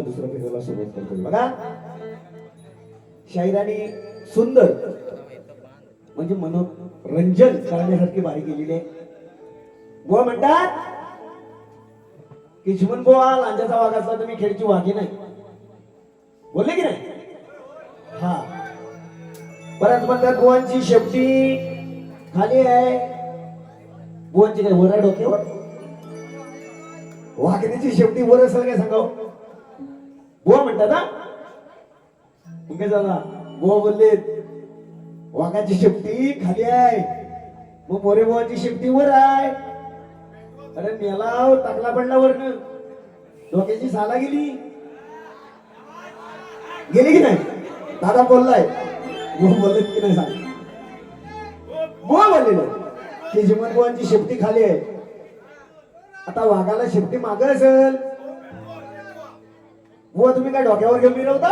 आणि मी माझ्या दुसऱ्या फेरीला सुरुवात करतो बघा. शाहिराने सुंदर म्हणजे मनोरंजन करण्यासारखी बारी केलेली आहे. बुवा म्हणतात की जीवन बुवा लांजाचा वाघ असला तर मी खेळची वाघी नाही. बोलले की नाही? हा. बऱ्याच म्हणतात बुवांची शेपटी खाली आहे. बुवांची काय वर आहे डोक्यावर? वाघिणीची शेपटी वर असेल काय सांगाव? गो म्हणतात ना? मग काय झाला बुवा बोलले वाघाची शेपटी खाली आहे. मग मोरे बुवाची शेपटी वर आहे. अरे मेला टाकला पडला वरनं. डोक्याची साला गेली. गेली की नाही? दादा बोललाय. गो बोलले की नाही सांग. गो बोललेलं. की जीवन बुवांची शेपटी खाली आहे. आता वाघाला शेपटी माग असेल. बुवा तुम्ही काय डोक्यावर घेऊन मिरवता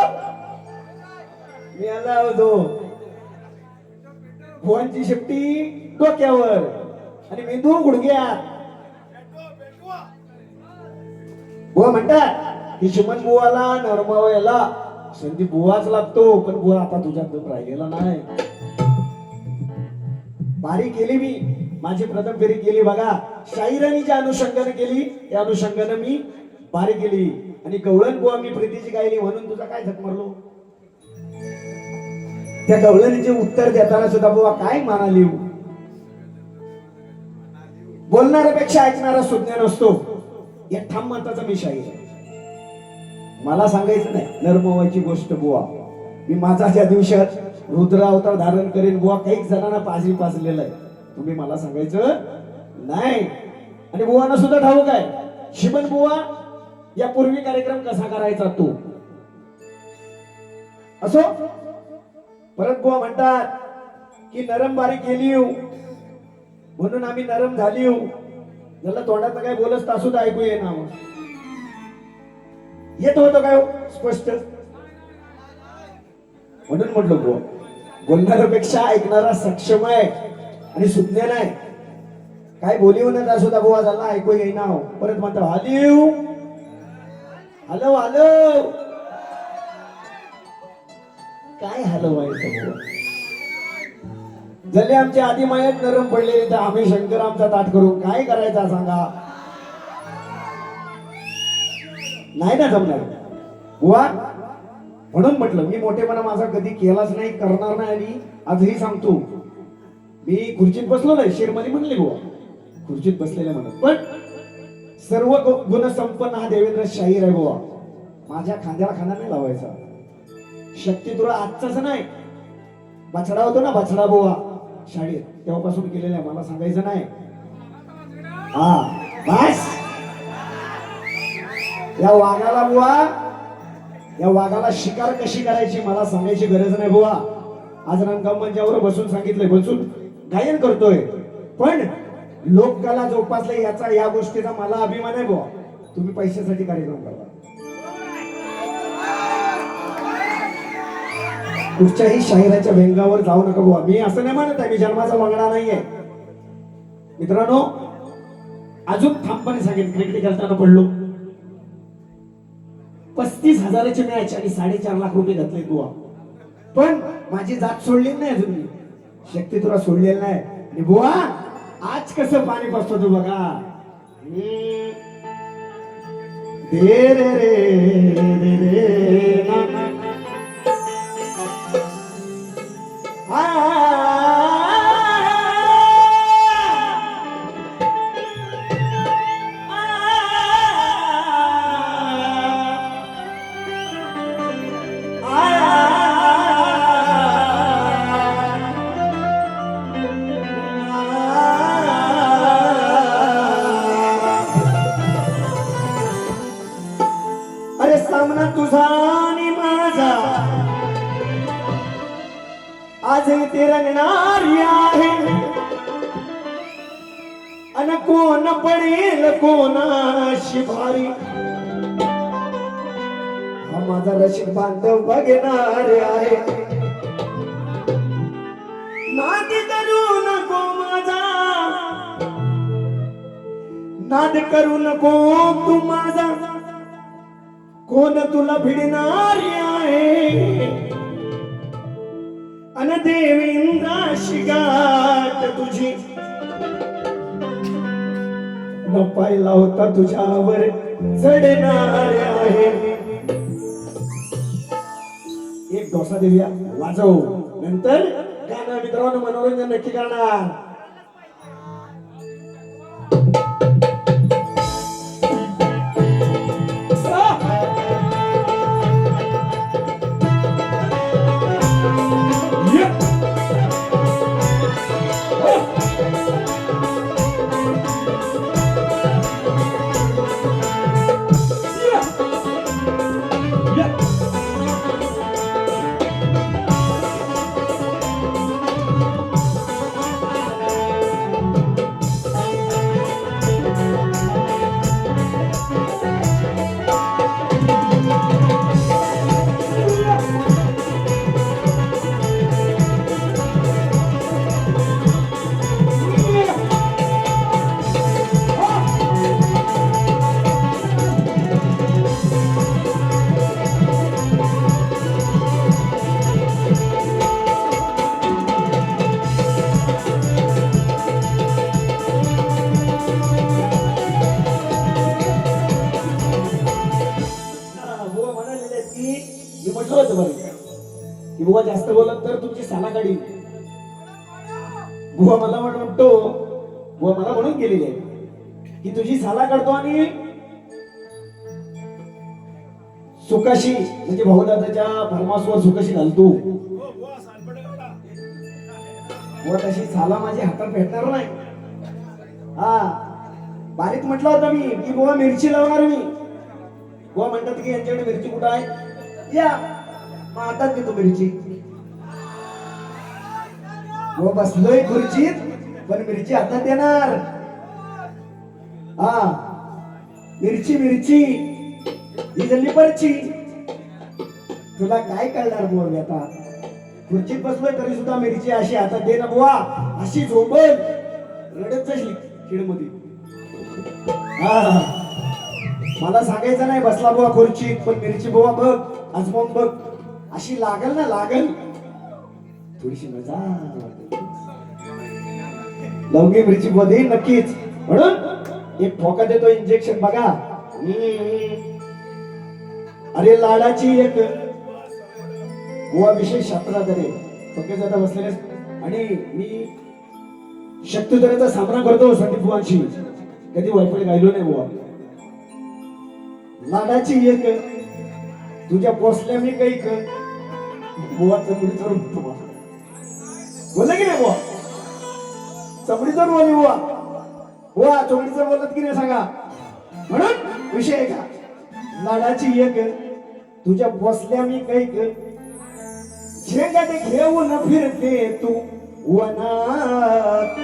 मी आला होतो. बुवांची शेपटी डोक्यावर. आणि मेंदू गुडघ्यात. बुवा म्हणतात की शिमन बुवाला नरमावायला संधी बुवाच लागतो पण बुवा आता तुझ्यात राहिलेला नाही. बारी केली मी. माझी प्रथम फेरी केली बघा. शाहिरानी ज्या अनुषंगाने केली. त्या अनुषंगाने मी बारी केली. आणि गवळण बुवा मी प्रीतीची गायली म्हणून तुझा काय झक मारलो? त्या गवळणीचे उत्तर देताना सुद्धा बुवा काय माना लिहू बोलणाऱ्यापेक्षा ऐकणारा सुज्ञ नसतो. या ठाम मताचा मी शाही आहे. मला सांगायचं नाही. नरमवायची गोष्ट बुवा. मी माझा ज्या दिवसात रुद्र अवतार धारण करेन बुवा काही जणांना पाजरी पाजलेलं आहे. तुम्ही मला सांगायचं नाही. आणि बुवांना सुद्धा ठाऊक आहे. शिमन बुवा या पूर्वी कार्यक्रम कसा करायचा तो? असो? परत बुवा म्हणतात की नरम बारीक केली म्हणून आम्ही नरम झाली ज्याला तोंडात काय बोलत तासुद ऐकू ये ना हो. येत होतं काय हो? स्पष्ट. म्हणून म्हटलो बुवा बोलणाऱ्यापेक्षा ऐकणारा सक्षम आहे आणि सुज्ञ आहे. काय बोलिव ना तासुदा बुवा झाला ऐकू येईना हो. परत म्हणतो हालिव हॅलो हॅलो काय हलवायचं हो? जले आमच्या आधी मायात नरम पडलेले तर आम्ही शंकर आमचा ताट करू काय करायचा सांगा? नाही ना जमणार. बुवा म्हणून म्हटलं मी मोठेपणा माझा कधी केलाच नाही करणार नाही आणि आजही सांगतो. मी खुर्चीत बसलो नाही शेरमध्ये म्हणले बुवा. खुर्चीत बसलेल्या म्हणत पण सर्व गु- गुणसंपन्न हा देवेंद्र शाहीर आहे बुवा. माझ्या खांद्याला खांदा नाही लावायचा. शक्ती तुला आजचाच नाही. बछडा होतो ना बछडा बुवा. शाळेत तेव्हापासून केलेला आहे. मला सांगायचं नाही. हा बस. या वाघाला बुवा या वाघाला शिकार कशी करायची मला सांगायची गरज नाही बुवा. आज रंगम मंचावर बसून सांगितलंय बसून. गायन करतोय. पण लोककला जोपासले याचा या गोष्टीचा मला अभिमान आहे बुवा. तुम्ही पैशासाठी कार्यक्रम करा कुठच्याही शाहिराच्या व्यंगावर जाऊ नका बुवा. मी असं नाही म्हणत आहे मी जन्माचा वांगडा नाहीये. मित्रांनो अजून ठामपणे सांगेन क्रिकेट खेळताना पडलो. पस्तीस हजाराची मॅच आणि साडेचार लाख रुपये घातले बुवा. पण माझी जात सोडली नाही अजून मी. शक्ती तुला सोडलेली नाही. आणि बुवा आज कसं पाणी बसतो तू बघा. दे रे रे रे रे. रंगणारी आहे. अन कोण पडेल कोणाशी भारी? हा माझा रसिक बांधव बघणारे आहे. नाती करू नको माझा. नाद करू नको तू माझा. कोण तुला भिडणारी आहे? अन देवेंद्राशी गाठ तुझी. न पाहिला होता तुझ्यावर चढणार आहे. एक डोसा देऊया. वाजव. नंतर गाणं मित्रांनो मनोरंजन नक्की करणार. जास्त बोलत तर तुमची साला काढी बुवा मला म्हणतो बुवा मला म्हणून गेलेली आहे. की तुझी साला काढतो आणि सुकाशी म्हणजे भाऊदादाच्या फर्मासवर सुकाशी घालतो. तशी साला माझ्या हातात भेटणार नाही. हा. बारीक म्हटलं होतं मी की बुवा मिरची लावणार मी. बुवा म्हणतात की यांच्याकडे मिरची कुठं आहे? या. मग हातात घेतो मिरची. बुवा बसलोय खुर्चीत पण मिरची हातात येणार हा. मिरची मिरची. ही झाली परची. तुला काय कळणार बुवा मी आता? खुर्चीत बसलोय तरी सुद्धा मिरची अशी हातात दे ना बुवा. अशी झोपल. रडत जाशील खेळमध्ये हा. मला सांगायचं नाही बसला बुवा खुर्चीत पण मिरची बुवा बघ आजमोन बघ. अशी लागल ना लागल. थोडीशी मजा लवंगी मिरची मध्ये नक्कीच. म्हणून एक ठोका देतो इंजेक्शन बघा. अरे लाडाची एक गोवा विशेष शास्त्रात आहे. पंकज आता बसलेले आणि मी शक्तिधराचा सामना करतो संदीप बुवांशी कधी वायफळ गायलो नाही बुवा. लाडाची एक तुझ्या पोचल्या मी काही कर पुढे चमडीचं तुम्हाला बोलला की नाही बुवा? चपडीचं बोलली बुवा. बुवा चमडीचं बोलत की नाही सांगा? म्हणून विषय आहे का लाडाची एक तुझ्या बसल्या मी काही कर झेंगाट घेऊन फिरते तू वनात.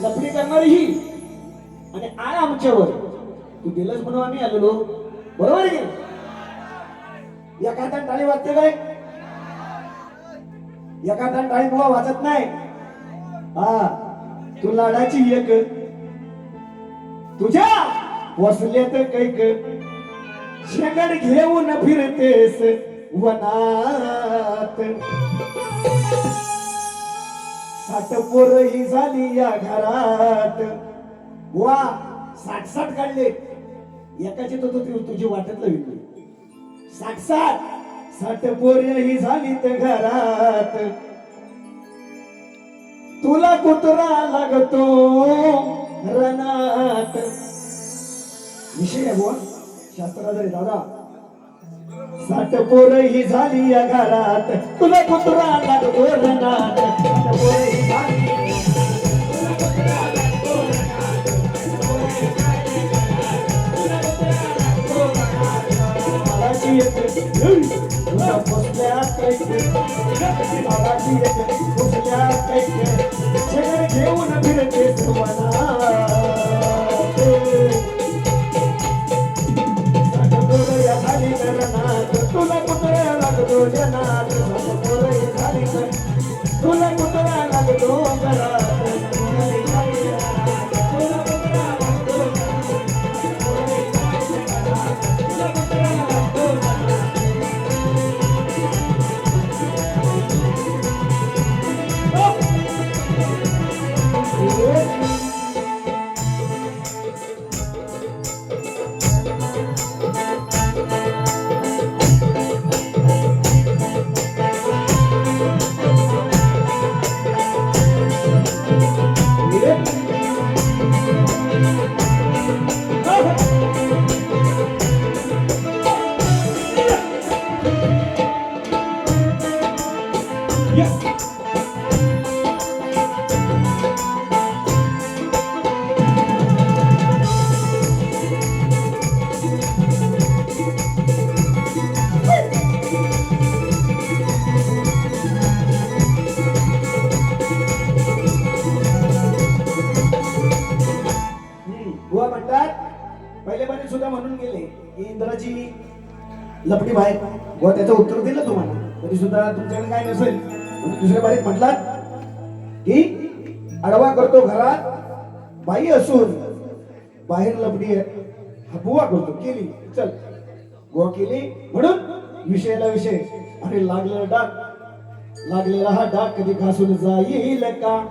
लफडी करणारी ही. आणि आय आमच्यावर. तू दिलंच म्हणून आम्ही आलेलो. बरोबर आहे की टाळी वाजते काय? एखादा डाळी टाळी बुवा वाजत नाही. हा तू लाडाची एक. तुझ्या वसल्यात कैक. शेंगड घेऊन फिरतेस वनात. साठ पोर ही झाली या घरात. वा साठ साठ काढले. एकाची तर तुझी वाटत लागली साठ साठ साठ पोर ही झाली तर घरात. तुला कुत्रा लागतो रनात. विषय आहे बुवा. शास्त्राचा दादा. साठ पोर ही झाली या घरात. तुला कुत्रा लागतो रनात. साठ तुला पोचल्या घेऊन फिरते तुला लागतो जना लपडी बाहेर. व त्याचं उत्तर दिलं तुम्हाला. तरी सुद्धा तुमच्याकडे काय नसेल. म्हणून दुसऱ्या बारीत म्हटलात की अडवा करतो घरात बाई असून बाहेर लपडी आहे. हा करतो. केली. चल. गोवा केली. म्हणून विषयाला विषय. अरे लागलेला डाक लागलेला हा डाक कधी घासून जाईल का?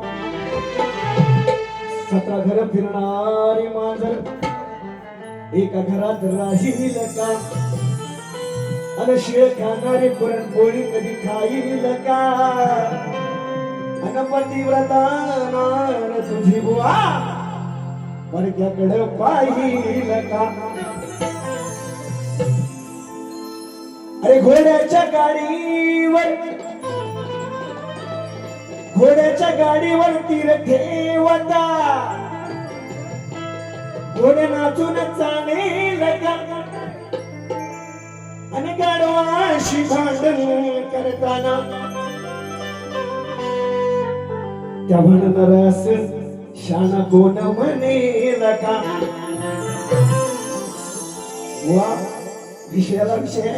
सतरा घर फिरणारी मांजर एका घरात राहील का? आणि शिळ खाणारी पुरणपोळी कधी खाईल का अन पतिव्रता तुझी बुवा परक्याकडे पाहिल का अरे घोड्याच्या गाडीवर घोड्याच्या गाडीवर तीर ठेवता घोडे नाचून चालेल का आणि गाडवाशी भांडण करताना. त्या म्हणणारस शाना कोण म्हणेल का वा विषयाला विषय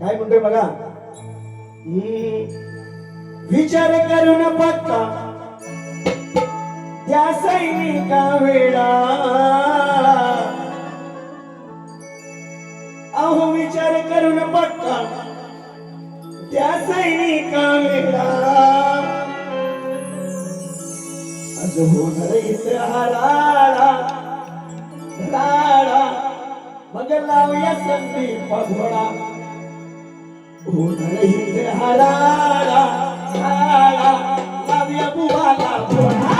काय म्हणतोय बघा? विचार करून पत्ता त्या सैनिका वेळा आज होणार इथे हा राडा राडा मग लावूया संदीप घोडा होणार इथे हा राडा राडा लावूया बुवाला घोडा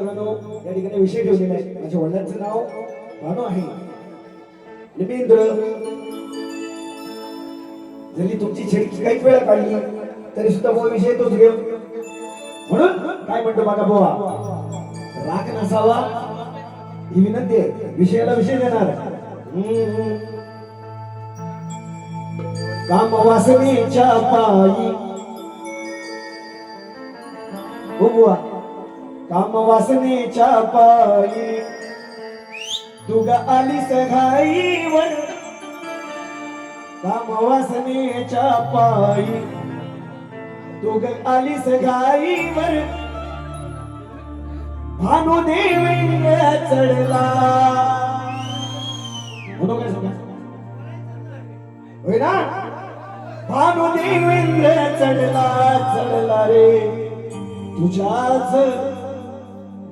मित्रांनो या ठिकाणी विषय ठेवलेला आहे. माझ्या वडिलांचं नाव भानू आहे. निमेंद्र जरी तुमची छेडकी काही वेळा काढली तरी सुद्धा बुवा विषय तोच घेऊ. म्हणून काय म्हणतो माझा बोवा? राग नसावा ही विनंती आहे. विषयाला विषय देणार. हम्म. काम वासनेच्या पायी. हो बुवा. काम वासनेच्या पायी आली आलीस घाईवर काम वासनेच्या पायी. दुग आली घाईवर भानु देवेंद्र चढला. म्हणू काय होय ना? भानु देवेंद्र चढला चढला रे. तुझ्याच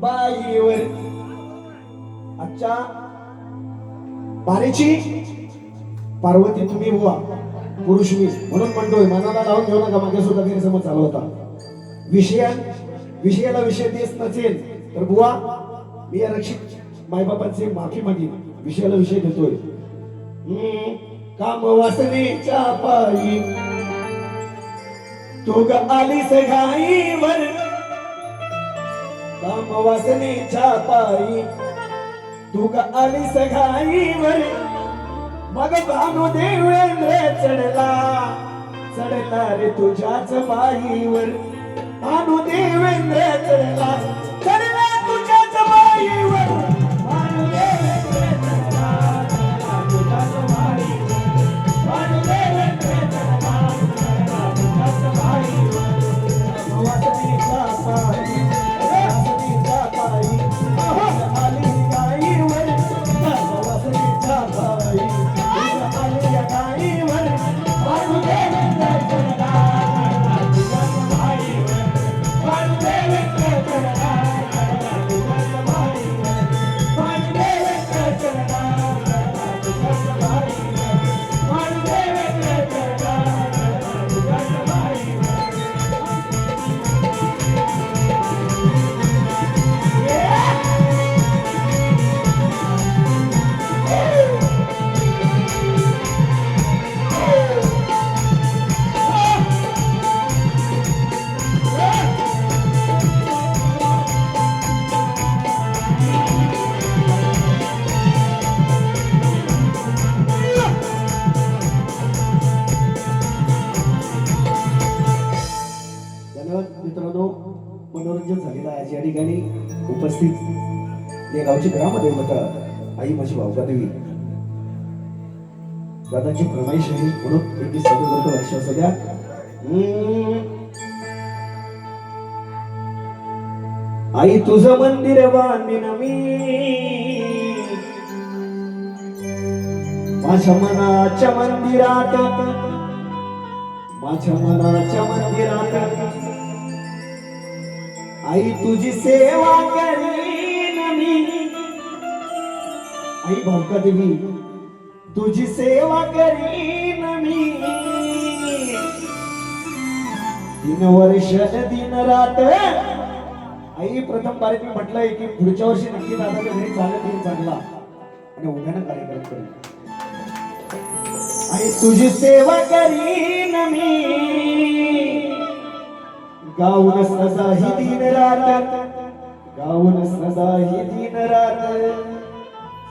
बाईवर. आजच्या बारीची पार्वती तुम्ही बुवा पुरुष मी म्हणून म्हणतोय मनाला लावून घेऊ नका माझ्या सुद्धा गैरसमज चालू होता. विषया विषयाला विषय देत नसेल तर बुवा मी या रक्षित मायबापांचे माफी मागीन विषयाला विषय देतोय. काम वासनेच्या पायी तू ग आलीस घाईवर काम वासनेच्या पायी तू आली आलीस घाईवर. मग भानु देवेंद्र चढला. चढला रे तुझ्याच बाईवर भानु देवेंद्र चढला. होता दादाची फरमाईश आहे म्हणून एक सगळं करतो लक्ष सगळ्या आई तुझं मंदिर बांधीन मी. माझ्या मनाच्या मंदिरात. माझ्या मनाच्या मंदिरात. आई तुझी सेवा करी आई भावका देवी तुझी सेवा करीन मी. तीन वर्ष दिन रात आई प्रथम बारीत मी म्हटलंय की पुढच्या वर्षी नक्की दादाच्या घरी चालत येईल चांगला. आणि उद्यानं कार्यक्रम करेल आणि तुझी सेवा करीन मी. गाऊन सदा ही दिन रात गाऊन सदा ही दिन रात.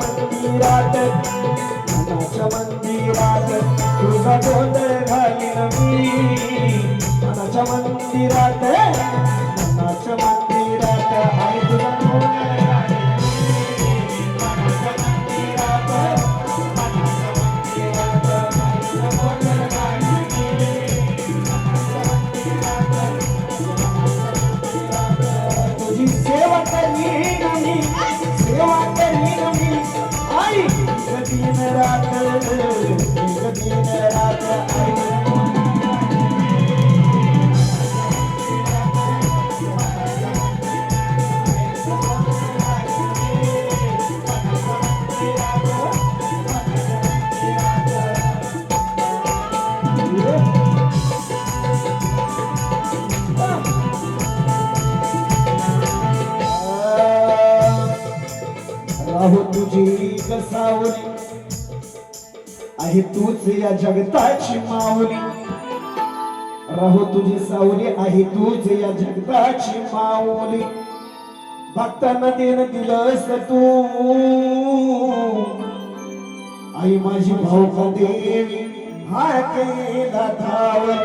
मंदिरात. मनाच्या मंदिरात. तुझा गोंधळ घालीन मी मनाच्या मंदिरात. मनाच्या मंदिरात. आणि तुझा गोंधळ तुझी कसावली आहे तूच या जगताची माऊली. राहू तुझी सावली आहे तूच या जगताची माऊली. भक्तांना देणं दिलंस तू. आई माझी भाऊ का देवी हाय केला धावली.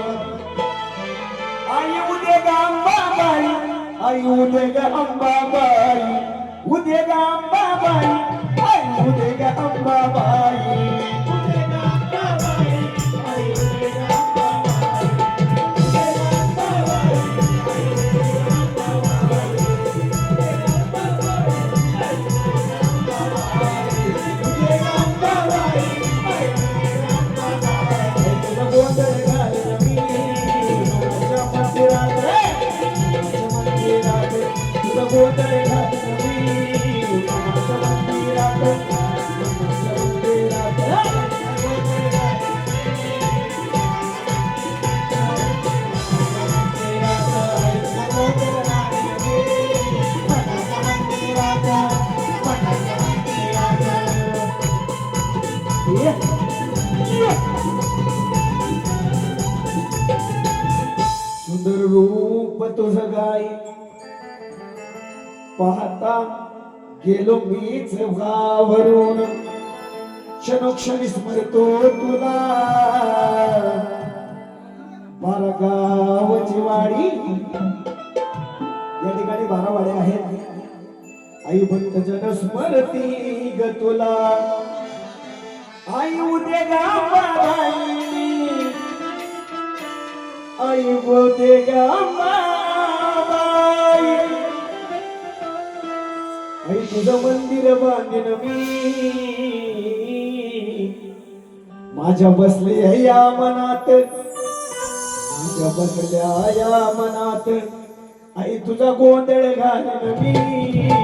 आई उद्या ग अंबाबाई आई उद्या ग अंबाबाई उद्या अंबाबाई आई उद्या ग अंबाबाई. पाहता गेलो मीच भावरून क्षणोक्षणी स्मरतो तुला. बारा गावची वाडी. या ठिकाणी बारा वाड्या आहेत. आई भक्त जन स्मरती ग तुला. आई उदे गावाई आई उदे गावाई आई तुझं मंदिर बांधीन मी. माझ्या बसले या मनात. माझ्या बसल्या या मनात. आई तुझा गोंधळ घालीन मी.